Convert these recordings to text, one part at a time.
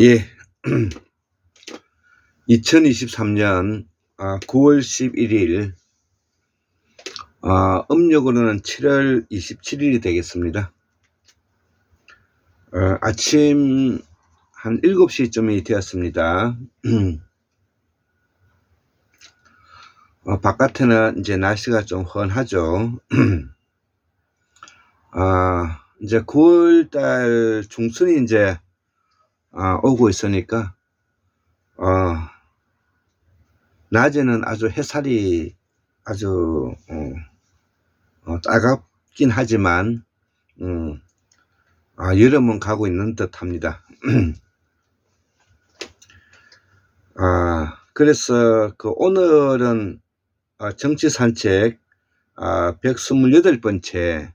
예. 2023년 9월 11일, 아, 음력으로는 7월 27일이 되겠습니다. 어, 아침 한 7시쯤이 되었습니다. 어, 바깥에는 이제 날씨가 좀 헌하죠. 아, 이제 9월달 중순이 이제 아, 오고 있으니까 어, 낮에는 아주 햇살이 아주 어, 어, 따갑긴 하지만 음, 아, 여름은 가고 있는 듯합니다. 아, 그래서 그 오늘은 아, 정치 산책 아, 128번째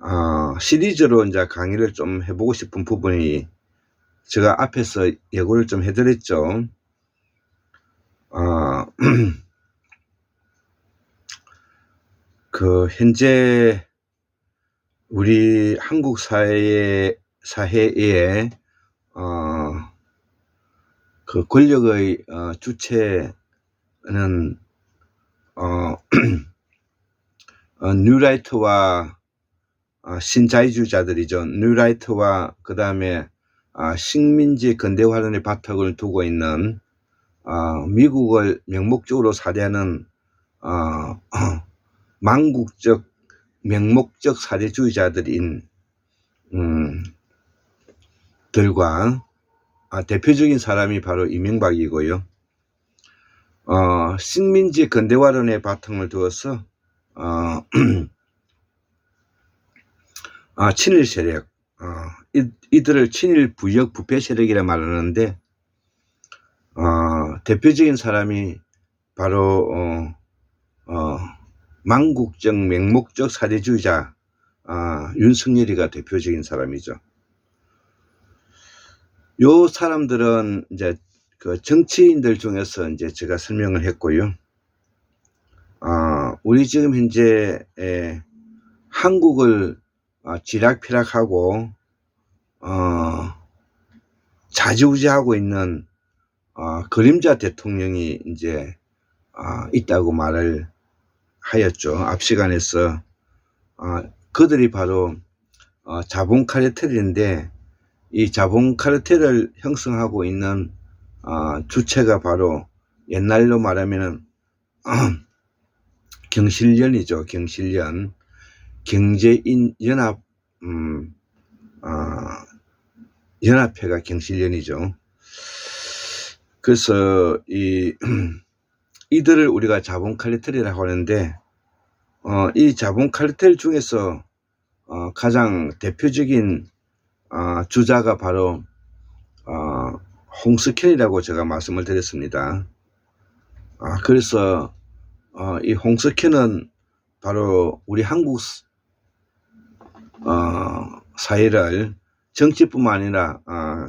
아, 시리즈로 이제 강의를 좀 해보고 싶은 부분이 제가 앞에서 예고를 좀 해드렸죠. 아, 그 현재 우리 한국 사회 사회에 어, 그 권력의 어, 주체는 어, 어, 뉴라이트와 어, 신자유주의자들이죠. 뉴라이트와 그 다음에 아, 식민지 근대화론의 바탕을 두고 있는 아, 미국을 명목적으로 사대하는 아, 망국적 명목적 사대주의자들인 음, 들과 아, 대표적인 사람이 바로 이명박이고요. 어, 식민지 근대화론의 바탕을 두어서 어, 아, 친일 세력, 어, 이, 이들을 친일 부역 부패 세력이라 말하는데 어, 대표적인 사람이 바로 어, 어, 망국적 맹목적 사대주의자 어, 윤석열이가 대표적인 사람이죠. 요 사람들은 이제 그 정치인들 중에서 이제 제가 설명을 했고요. 어, 우리 지금 현재 에, 한국을 어, 쥐락펴락하고 어, 자지우지하고 있는 어, 그림자 대통령이 이제 어, 있다고 말을 하였죠. 앞 시간에서 어, 그들이 바로 어, 자본 카르텔인데 이 자본 카르텔을 형성하고 있는 어, 주체가 바로 옛날로 말하면은 경실련이죠. 경실련 경제인 연합 음, 어, 연합회가 경실련이죠. 그래서 이 이들을 우리가 자본 칼리텔이라고 하는데 어, 이 자본 칼리텔 중에서 어, 가장 대표적인 어, 주자가 바로 어, 홍석현이라고 제가 말씀을 드렸습니다. 아, 그래서 어, 이 홍석현은 바로 우리 한국 어, 사회를 정치뿐만 아니라 어,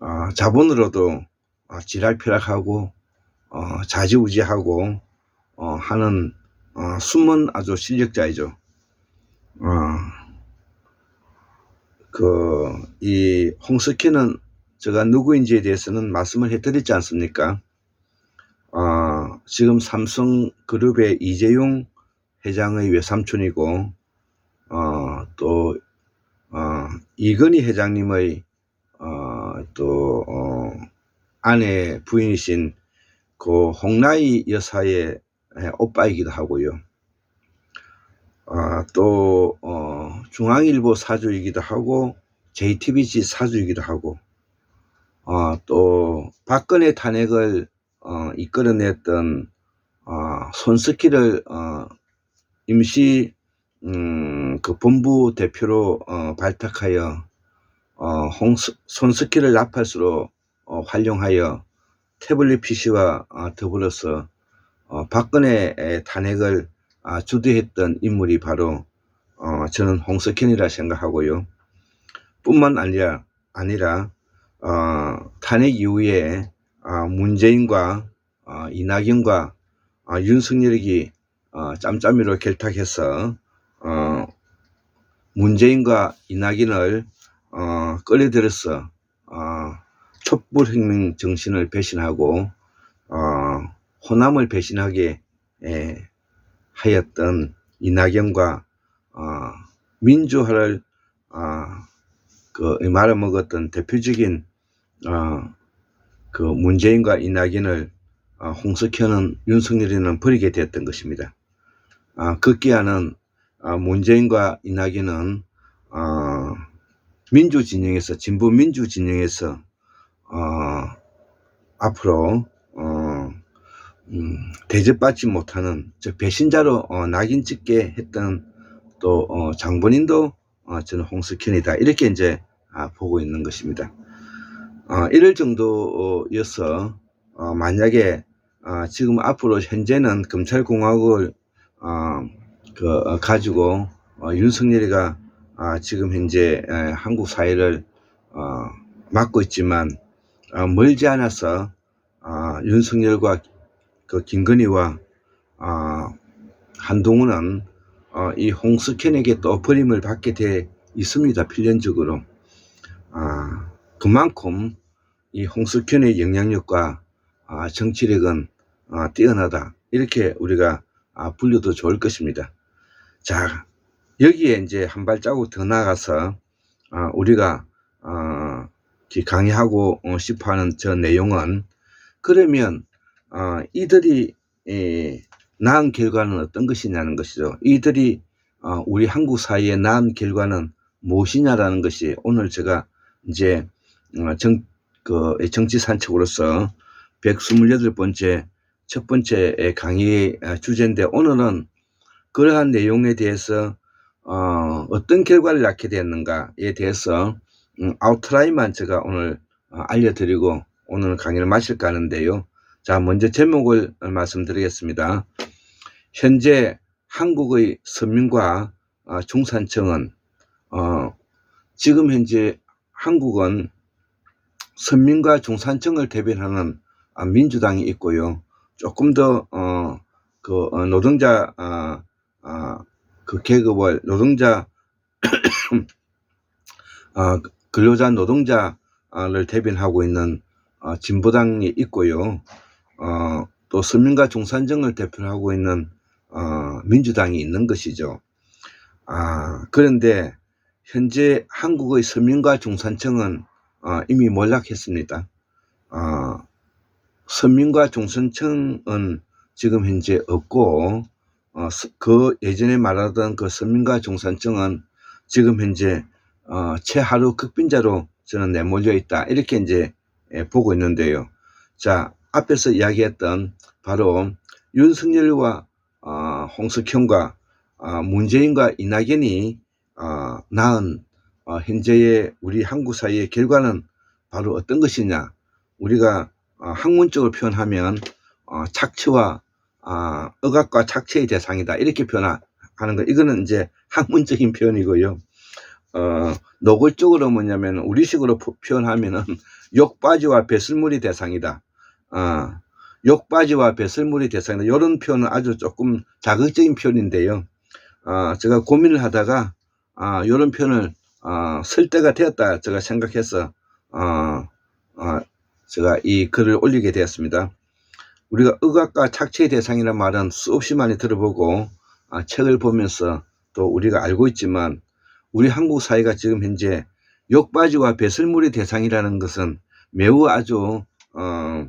어, 자본으로도 어, 지락펴락하고 어, 자지우지하고 어, 하는 어, 숨은 아주 실력자이죠. 어, 그이 홍석희는 제가 누구인지에 대해서는 말씀을 해드렸지 않습니까? 어, 지금 삼성그룹의 이재용 회장의 외삼촌이고 어, 또 어, 이건희 회장님의 어, 또 어, 아내 부인이신 그 홍나희 여사의 오빠이기도 하고요. 어, 또 어, 중앙일보 사주이기도 하고 JTBC 사주이기도 하고 어, 또 박근혜 탄핵을 어, 이끌어냈던 어, 손석희를 어, 임시 음, 그 본부 대표로 어, 발탁하여 어, 홍스, 손석희를 나팔수로 어, 활용하여 태블릿 PC와 어, 더불어서 어, 박근혜 탄핵을 아, 주도했던 인물이 바로 어, 저는 홍석현이라 생각하고요. 뿐만 아니라 아니라 어, 탄핵 이후에 어, 문재인과 어, 이낙연과 어, 윤석열이 어, 짬짬이로 결탁해서 어, 문재인과 이낙연을 어, 끌어들여서 어, 촛불혁명 정신을 배신하고 어, 호남을 배신하게 에, 하였던 이낙연과 어, 민주화를 어, 그 말아먹었던 대표적인 어, 그 문재인과 이낙연을 어, 홍석현은 윤석열이는 버리게 되었던 것입니다. 아, 급기야는 아, 문재인과 이낙연은 어, 민주 진영에서 진보 민주 진영에서 어, 앞으로 어, 음, 대접받지 못하는 저 배신자로 어, 낙인 찍게 했던 또 어, 장본인도 어, 저는 홍석현이다 이렇게 이제 아, 보고 있는 것입니다. 어, 이럴 정도여서 어, 만약에 어, 지금 앞으로 현재는 검찰공화국을 어, 그, 어, 가지고 어, 윤석열이가 아, 지금 현재 에, 한국 사회를 어, 맡고 있지만 어, 멀지 않아서 어, 윤석열과 그 김건희와 어, 한동훈은 어, 이 홍석현에게 또 버림을 받게 돼 있습니다. 필연적으로. 아, 그만큼 이 홍석현의 영향력과 아, 정치력은 아, 뛰어나다. 이렇게 우리가 아, 불려도 좋을 것입니다. 자, 여기에 이제 한 발자국 더 나가서 아, 우리가 어, 이렇게 강의하고 어, 싶어 하는 저 내용은 그러면 어, 이들이 에, 낳은 결과는 어떤 것이냐는 것이죠. 이들이 어, 우리 한국 사회에 낳은 결과는 무엇이냐라는 것이 오늘 제가 이제 어, 정, 그 정치 산책으로서 128번째 첫 번째 강의 주제인데 오늘은 그러한 내용에 대해서 어, 어떤 결과를 낳게 되었는가에 대해서 음, 아웃라인만 제가 오늘 어, 알려드리고 오늘 강의를 마칠까 하는데요. 자, 먼저 제목을 말씀드리겠습니다. 현재 한국의 서민과 어, 중산층은 어, 지금 현재 한국은 서민과 중산층을 대변하는 아, 민주당이 있고요. 조금 더, 어, 그, 어, 노동자, 어, 어, 그 계급을, 노동자, 어, 근로자 노동자를 대변하고 있는 어, 진보당이 있고요. 어, 또 서민과 중산층을 대표하고 있는 어, 민주당이 있는 것이죠. 아, 그런데 현재 한국의 서민과 중산층은 어, 이미 몰락했습니다. 어, 서민과 중산층은 지금 현재 없고 어, 서- 그 예전에 말하던 그 서민과 중산층은 지금 현재 어, 최하루 극빈자로 저는 내몰려 있다 이렇게 이제 예, 보고 있는데요. 자 앞에서 이야기했던 바로 윤석열과 어, 홍석현과 어, 문재인과 이낙연이 어, 낳은 어, 현재의 우리 한국 사회의 결과는 바로 어떤 것이냐? 우리가 어, 학문적으로 표현하면 어, 착취와 어, 억압과 착취의 대상이다 이렇게 표현하는 거. 이거는 이제 학문적인 표현이고요. 어, 노골적으로 뭐냐면 우리식으로 포- 표현하면은 욕바지와 배설물이 대상이다. 어, 욕바지와 배설물이 대상이다. 이런 표현은 아주 조금 자극적인 표현인데요. 어, 제가 고민을 하다가 아, 이런 표현을 어, 쓸 때가 되었다 제가 생각해서 어, 어, 제가 이 글을 올리게 되었습니다. 우리가 억압과 착취의 대상이라는 말은 수없이 많이 들어보고 아, 책을 보면서 또 우리가 알고 있지만 우리 한국 사회가 지금 현재 욕바지와 배설물의 대상이라는 것은 매우 아주 어,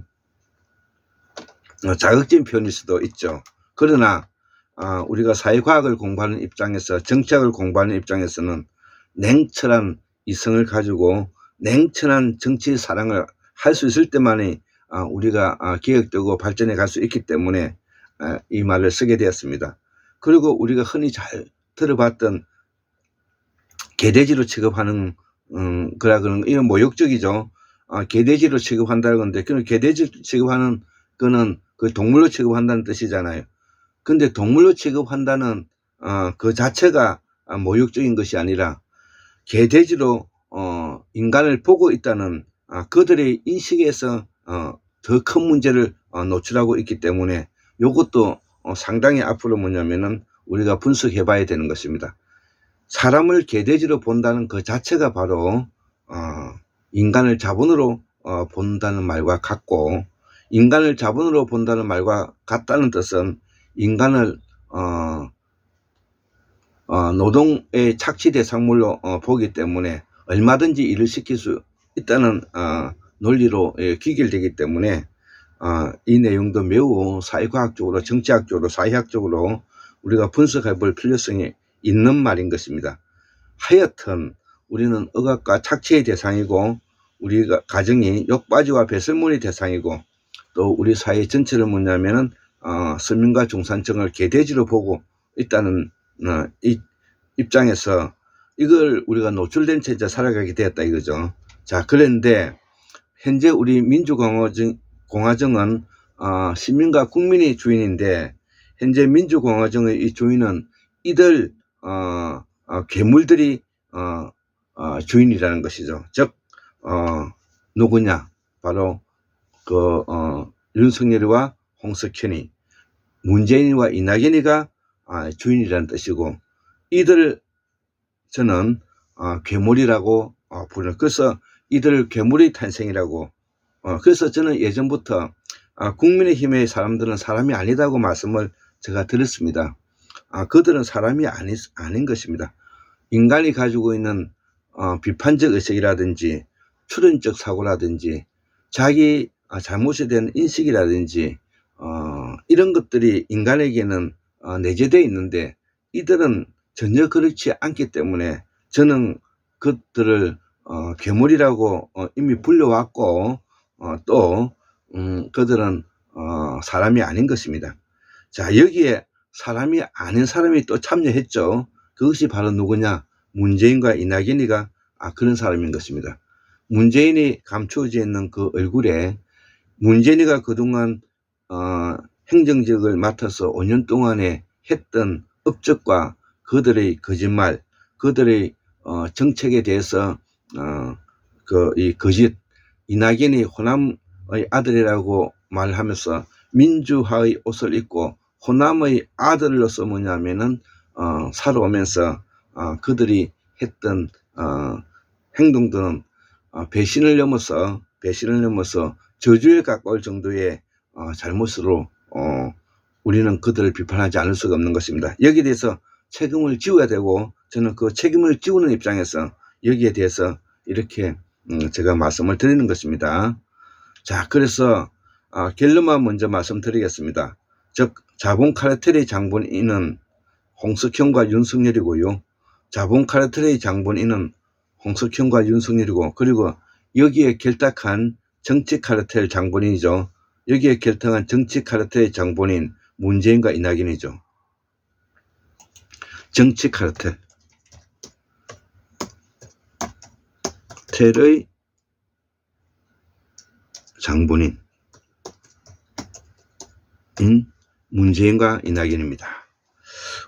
어, 자극적인 표현일 수도 있죠. 그러나 어, 우리가 사회과학을 공부하는 입장에서 정책을 공부하는 입장에서는 냉철한 이성을 가지고 냉철한 정치 사랑을 할 수 있을 때만이 아, 우리가 아, 개혁되고 발전해 갈 수 있기 때문에 아, 이 말을 쓰게 되었습니다. 그리고 우리가 흔히 잘 들어봤던 개돼지로 취급하는 음, 그라 그런 이런 모욕적이죠. 아, 개돼지로 취급한다는 건데 그 개돼지 취급하는 거는 그 동물로 취급한다는 뜻이잖아요. 근데 동물로 취급한다는 어, 그 자체가 아, 모욕적인 것이 아니라 개돼지로 어, 인간을 보고 있다는 아, 그들의 인식에서 어, 더 큰 문제를 어, 노출하고 있기 때문에 이것도 어, 상당히 앞으로 뭐냐면은 우리가 분석해 봐야 되는 것입니다. 사람을 개돼지로 본다는 그 자체가 바로 어, 인간을 자본으로 어, 본다는 말과 같고 인간을 자본으로 본다는 말과 같다는 뜻은 인간을 어, 어, 노동의 착취 대상물로 어, 보기 때문에 얼마든지 일을 시킬 수 있다는 어, 논리로 예, 기결되기 때문에 어, 이 내용도 매우 사회과학적으로 정치학적으로 사회학적으로 우리가 분석해 볼 필요성이 있는 말인 것입니다. 하여튼 우리는 억압과 착취의 대상이고 우리가 가정이 욕바지와 배설물의 대상이고 또 우리 사회 전체를 뭐냐면은 어, 서민과 중산층을 개돼지로 보고 있다는 어, 이 입장에서 이걸 우리가 노출된 채 이제 살아가게 되었다 이거죠. 자 그런데 현재 우리 민주공화정 공화정은 어, 시민과 국민이 주인인데 현재 민주공화정의 이 주인은 이들 어, 어, 괴물들이 어, 어, 주인이라는 것이죠. 즉 어, 누구냐? 바로 그 어, 윤석열이와 홍석현이 문재인이와 이낙연이가 아, 주인이라는 뜻이고 이들 저는 어, 괴물이라고 어, 부르는 그래서 이들 괴물의 탄생이라고 어, 그래서 저는 예전부터 아, 국민의힘의 사람들은 사람이 아니다고 말씀을 제가 드렸습니다. 아, 그들은 사람이 아니, 아닌 것입니다. 인간이 가지고 있는 어, 비판적 의식이라든지 추론적 사고라든지 자기 아, 잘못에 대한 인식이라든지 어, 이런 것들이 인간에게는 어, 내재되어 있는데 이들은 전혀 그렇지 않기 때문에 저는 그들을 어, 괴물이라고 어, 이미 불려왔고 어, 또 음, 그들은 어, 사람이 아닌 것입니다. 자 여기에 사람이 아닌 사람이 또 참여했죠. 그것이 바로 누구냐? 문재인과 이낙연이가 아, 그런 사람인 것입니다. 문재인이 감추어져 있는 그 얼굴에 문재인이가 그동안 어, 행정직을 맡아서 5년 동안에 했던 업적과 그들의 거짓말, 그들의 어, 정책에 대해서 어, 그 이 거짓 이낙연이 호남의 아들이라고 말하면서 민주화의 옷을 입고 호남의 아들로서 뭐냐면은 어, 살아오면서 어, 그들이 했던 어, 행동들은 어, 배신을 넘어서 배신을 넘어서 저주에 가까울 정도의 어, 잘못으로 어, 우리는 그들을 비판하지 않을 수가 없는 것입니다. 여기에 대해서 책임을 지어야 되고 저는 그 책임을 지우는 입장에서 여기에 대해서 이렇게 음, 제가 말씀을 드리는 것입니다. 자, 그래서 아, 결론만 먼저 말씀드리겠습니다. 즉 자본 카르텔의 장본인은 홍석현과 윤석열이고요. 자본 카르텔의 장본인은 홍석현과 윤석열이고 그리고 여기에 결탁한 정치 카르텔 장본인이죠. 여기에 결탁한 정치 카르텔의 장본인 문재인과 이낙연이죠. 정치 카르텔. 텔의 장본인 인 문재인과 이낙연입니다.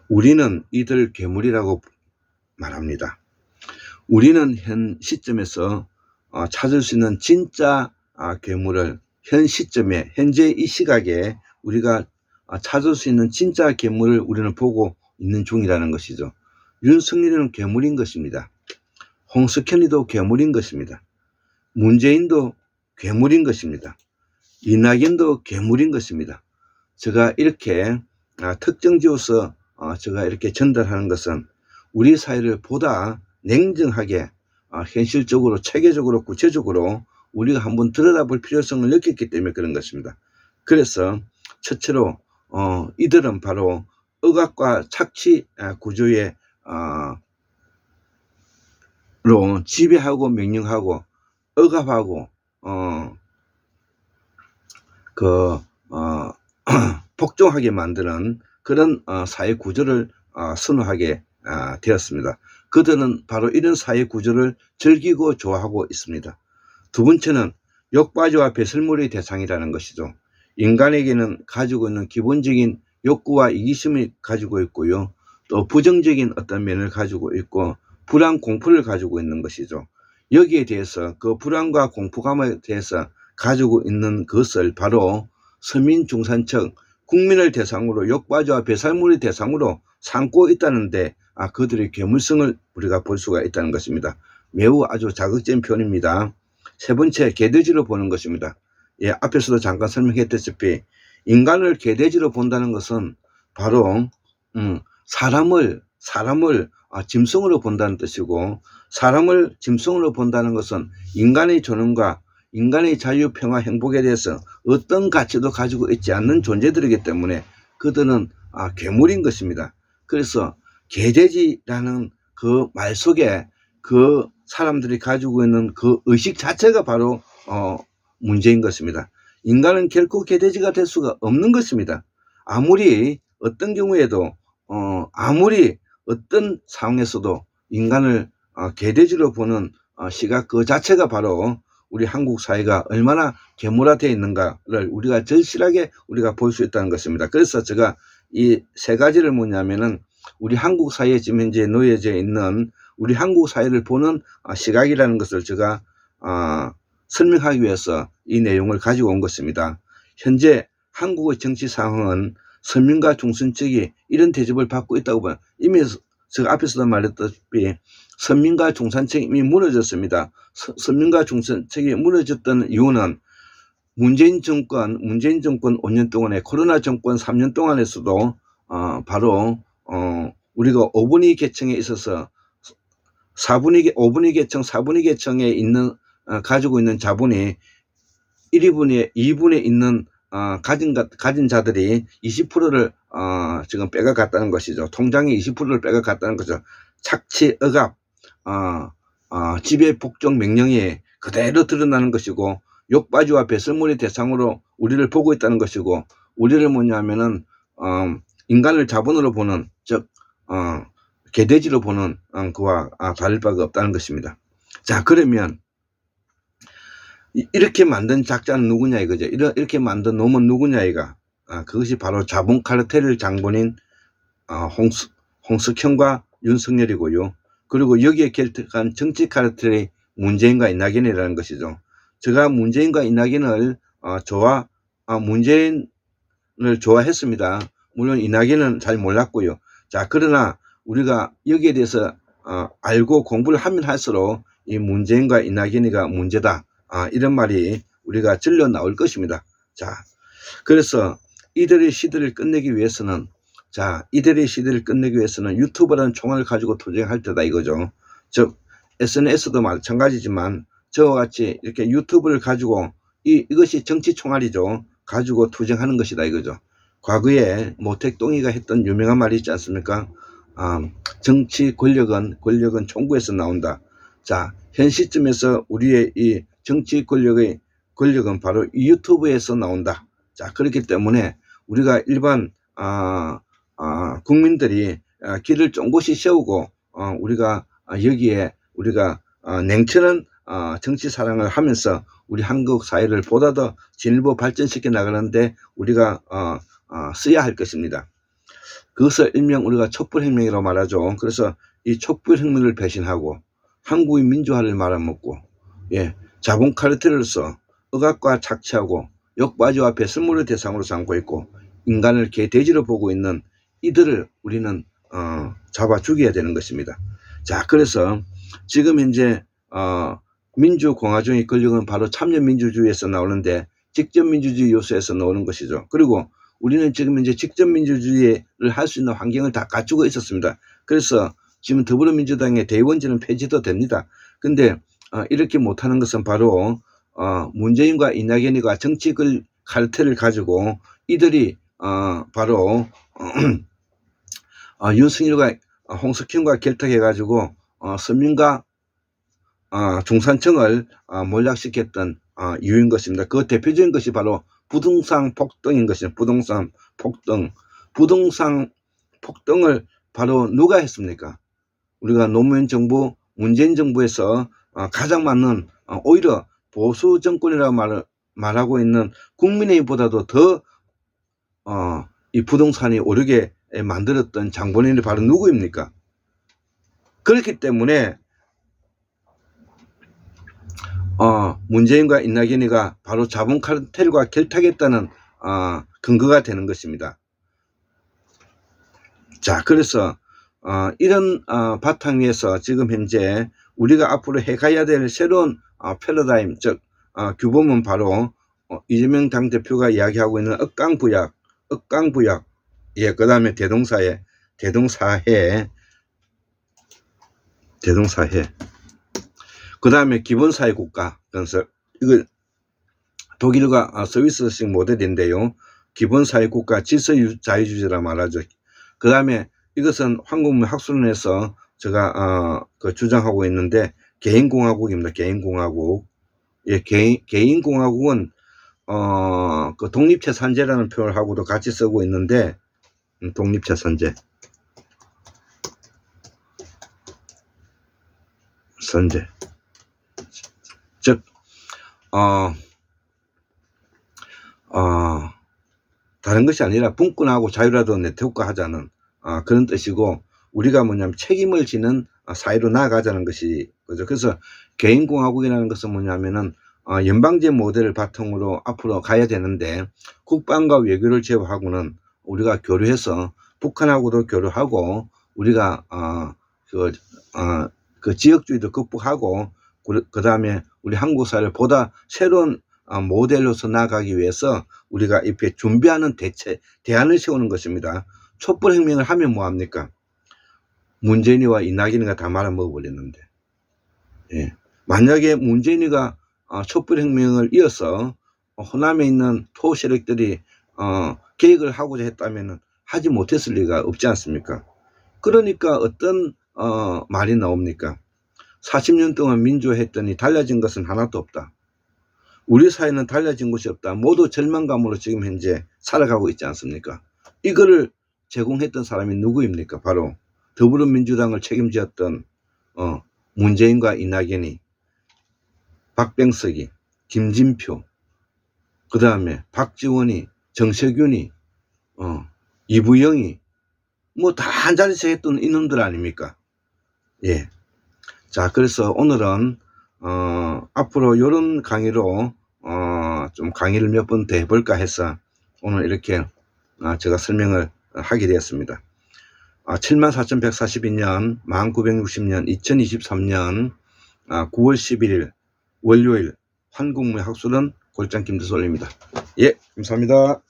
우리는 이들 괴물이라고 말합니다. 우리는 현 시점에서 어, 찾을 수 있는 진짜 아, 괴물을 현 시점에 현재 이 시각에 우리가 아, 찾을 수 있는 진짜 괴물을 우리는 보고 있는 중이라는 것이죠. 윤석열이는 괴물인 것입니다. 홍석현이도 괴물인 것입니다. 문재인도 괴물인 것입니다. 이낙연도 괴물인 것입니다. 제가 이렇게 아, 특정 지어서 어, 제가 이렇게 전달하는 것은 우리 사회를 보다 냉정하게 아, 현실적으로 체계적으로 구체적으로 우리가 한번 들여다볼 필요성을 느꼈기 때문에 그런 것입니다. 그래서 첫째로 어, 이들은 바로 억압과 착취 아, 구조의 어, 로 지배하고 명령하고 억압하고 어, 그 어, 복종하게 만드는 그런 어, 사회 구조를 어, 선호하게 아, 되었습니다. 그들은 바로 이런 사회 구조를 즐기고 좋아하고 있습니다. 두 번째는 욕바지와 배설물의 대상이라는 것이죠. 인간에게는 가지고 있는 기본적인 욕구와 이기심을 가지고 있고요. 또 부정적인 어떤 면을 가지고 있고 불안 공포를 가지고 있는 것이죠. 여기에 대해서 그 불안과 공포감에 대해서 가지고 있는 것을 바로 서민 중산층 국민을 대상으로 욕바지와 배설물의 대상으로 삼고 있다는데 아 그들의 괴물성을 우리가 볼 수가 있다는 것입니다. 매우 아주 자극적인 표현입니다. 세 번째 개돼지로 보는 것입니다. 예, 앞에서도 잠깐 설명했다시피 인간을 개돼지로 본다는 것은 바로 음, 사람을 사람을 아, 짐승으로 본다는 뜻이고 사람을 짐승으로 본다는 것은 인간의 존엄과 인간의 자유, 평화, 행복에 대해서 어떤 가치도 가지고 있지 않는 존재들이기 때문에 그들은 아, 괴물인 것입니다. 그래서 개돼지라는 그 말 속에 그 사람들이 가지고 있는 그 의식 자체가 바로 어, 문제인 것입니다. 인간은 결코 개돼지가 될 수가 없는 것입니다. 아무리 어떤 경우에도 어, 아무리 어떤 상황에서도 인간을 어, 개돼지로 보는 어, 시각 그 자체가 바로 우리 한국 사회가 얼마나 괴물화되어 있는가를 우리가 절실하게 우리가 볼 수 있다는 것입니다. 그래서 제가 이 세 가지를 뭐냐면은 우리 한국 사회에 지금 현재 놓여져 있는 우리 한국 사회를 보는 아, 시각이라는 것을 제가 아, 설명하기 위해서 이 내용을 가지고 온 것입니다. 현재 한국의 정치 상황은 서민과 중산층이 이런 대접을 받고 있다고 봐요. 이미 제가 앞에서도 말했다시피 서민과 중산층이 이미 무너졌습니다. 서, 서민과 중산층이 무너졌던 이유는 문재인 정권, 문재인 정권 5년 동안에 코로나 정권 3년 동안에서도 어, 바로 어, 우리가 5분위 계층에 있어서 4분위, 5분위 계층, 4분위 계층에 있는 어, 가지고 있는 자본이 1위분에 2분에 있는 어, 가진 가- 가진 자들이 20%를 어, 지금 빼가갔다는 것이죠. 통장에 20%를 빼가갔다는 거죠. 착취, 억압, 어, 어, 지배 복종 명령이 그대로 드러나는 것이고 욕바지와 배설물의 대상으로 우리를 보고 있다는 것이고 우리를 뭐냐면은 어, 인간을 자본으로 보는 즉 어, 개돼지로 보는 어, 그와 아, 다를 바가 없다는 것입니다. 자 그러면 이- 이렇게 만든 작자는 누구냐 이거죠. 이렇게 만든 놈은 누구냐 이가. 아, 그것이 바로 자본 카르텔 장본인 아, 홍수, 홍석현과 윤석열이고요. 그리고 여기에 결탁한 정치 카르텔의 문재인과 이낙연이라는 것이죠. 제가 문재인과 이낙연을 어, 좋아 아, 문재인을 좋아했습니다. 물론 이낙연은 잘 몰랐고요. 자 그러나 우리가 여기에 대해서 어, 알고 공부를 하면 할수록 이 문재인과 이낙연이가 문제다. 아, 이런 말이 우리가 질려 나올 것입니다. 자, 그래서 이들의 시대를 끝내기 위해서는 자, 이들의 시대를 끝내기 위해서는 유튜브라는 총알을 가지고 투쟁할 때다 이거죠. 즉, SNS도 마찬가지지만 저와 같이 이렇게 유튜브를 가지고 이, 이것이 정치 총알이죠. 가지고 투쟁하는 것이다 이거죠. 과거에 모택동이가 했던 유명한 말이 있지 않습니까? 아, 정치 권력은 권력은 총구에서 나온다. 자, 현 시점에서 우리의 이 정치 권력의 권력은 바로 이 유튜브에서 나온다. 자, 그렇기 때문에 우리가 일반 아, 아, 국민들이 아, 길을 쫑긋이 세우고 어, 우리가 아, 여기에 우리가 어, 냉철한 어, 정치 사랑을 하면서 우리 한국 사회를 보다 더 진일보 발전시켜 나가는데 우리가 어, 어, 써야 할 것입니다. 그것을 일명 우리가 촛불혁명이라고 말하죠. 그래서 이 촛불혁명을 배신하고 한국의 민주화를 말아먹고 예, 자본 카르텔로서 억압과 착취하고 욕바지와 배설물을 대상으로 삼고 있고 인간을 개돼지로 보고 있는 이들을 우리는 어, 잡아 죽여야 되는 것입니다. 자, 그래서 지금 현재 어, 민주공화정의 권력은 바로 참여민주주의에서 나오는데 직접민주주의 요소에서 나오는 것이죠. 그리고 우리는 지금 현재 직접민주주의를 할 수 있는 환경을 다 갖추고 있었습니다. 그래서 지금 더불어민주당의 대의원제는 폐지도 됩니다. 근데 어, 이렇게 못하는 것은 바로 어, 문재인과 이낙연이가 정치 글 칼퇴를 가지고 이들이 어, 바로 어, 윤석열과 홍석현과 결탁해가지고 어, 서민과 어, 중산층을 어, 몰락시켰던 어, 이유인 것입니다. 그 대표적인 것이 바로 부동산 폭등인 것입니다. 부동산 폭등. 부동산 폭등을 바로 누가 했습니까? 우리가 노무현 정부, 문재인 정부에서 어, 가장 많은 어, 오히려 보수 정권이라고 말, 말하고 있는 국민의힘보다도 더 어, 이 부동산이 오르게 만들었던 장본인이 바로 누구입니까? 그렇기 때문에 어, 문재인과 이낙연이가 바로 자본 카르텔과 결탁했다는 어, 근거가 되는 것입니다. 자, 그래서 어, 이런 어, 바탕 위에서 지금 현재 우리가 앞으로 해가야 될 새로운 아, 패러다임 즉 아, 규범은 바로 어, 이재명 당 대표가 이야기하고 있는 억강부약, 억강부약, 예, 그 다음에 대동사회, 대동사회, 대동사회, 그 다음에 기본사회 국가 건설, 이거 독일과 아, 스위스식 모델인데요. 기본사회 국가 질서 자유주의라 말하죠. 그 다음에 이것은 황국무 학술원에서 제가 어, 그 주장하고 있는데 개인공화국입니다. 개인공화국. 예, 개인, 개인공화국은 어, 그 독립체산제라는 표현을 하고도 같이 쓰고 있는데 음, 독립체산제. 선제. 즉, 어, 어, 다른 것이 아니라 분권하고 자유라도 네트워크 하자는 아, 그런 뜻이고 우리가 뭐냐면 책임을 지는 아, 사회로 나아가자는 것이 그죠. 그래서 개인공화국이라는 것은 뭐냐면은 어, 연방제 모델을 바탕으로 앞으로 가야 되는데 국방과 외교를 제외하고는 우리가 교류해서 북한하고도 교류하고 우리가 어, 그, 어, 그 지역주의도 극복하고 그 다음에 우리 한국 사회를 보다 새로운 어, 모델로서 나아가기 위해서 우리가 이렇게 준비하는 대체 대안을 세우는 것입니다. 촛불 혁명을 하면 뭐합니까? 문재인이와 이낙연이가 다 말아먹어 버렸는데 예. 만약에 문재인이가 어, 촛불혁명을 이어서 어, 호남에 있는 토 세력들이 어, 계획을 하고자 했다면 하지 못했을 리가 없지 않습니까? 그러니까 어떤 어, 말이 나옵니까? 40년 동안 민주화했더니 달라진 것은 하나도 없다. 우리 사회는 달라진 것이 없다. 모두 절망감으로 지금 현재 살아가고 있지 않습니까? 이거를 제공했던 사람이 누구입니까? 바로 더불어민주당을 책임졌던 어, 문재인과 이낙연이 박병석이 김진표 그 다음에 박지원이 정세균이 어, 이부영이 뭐 다 한 자리씩 했던 이놈들 아닙니까? 예. 자 그래서 오늘은 어, 앞으로 이런 강의로 어, 좀 강의를 몇 번 더 해볼까 해서 오늘 이렇게 아, 제가 설명을 하게 되었습니다. 아, 74,142년, 1960년, 2023년 아, 9월 11일 월요일 한국무의 학술은 골장 김대솔입니다. 예, 감사합니다.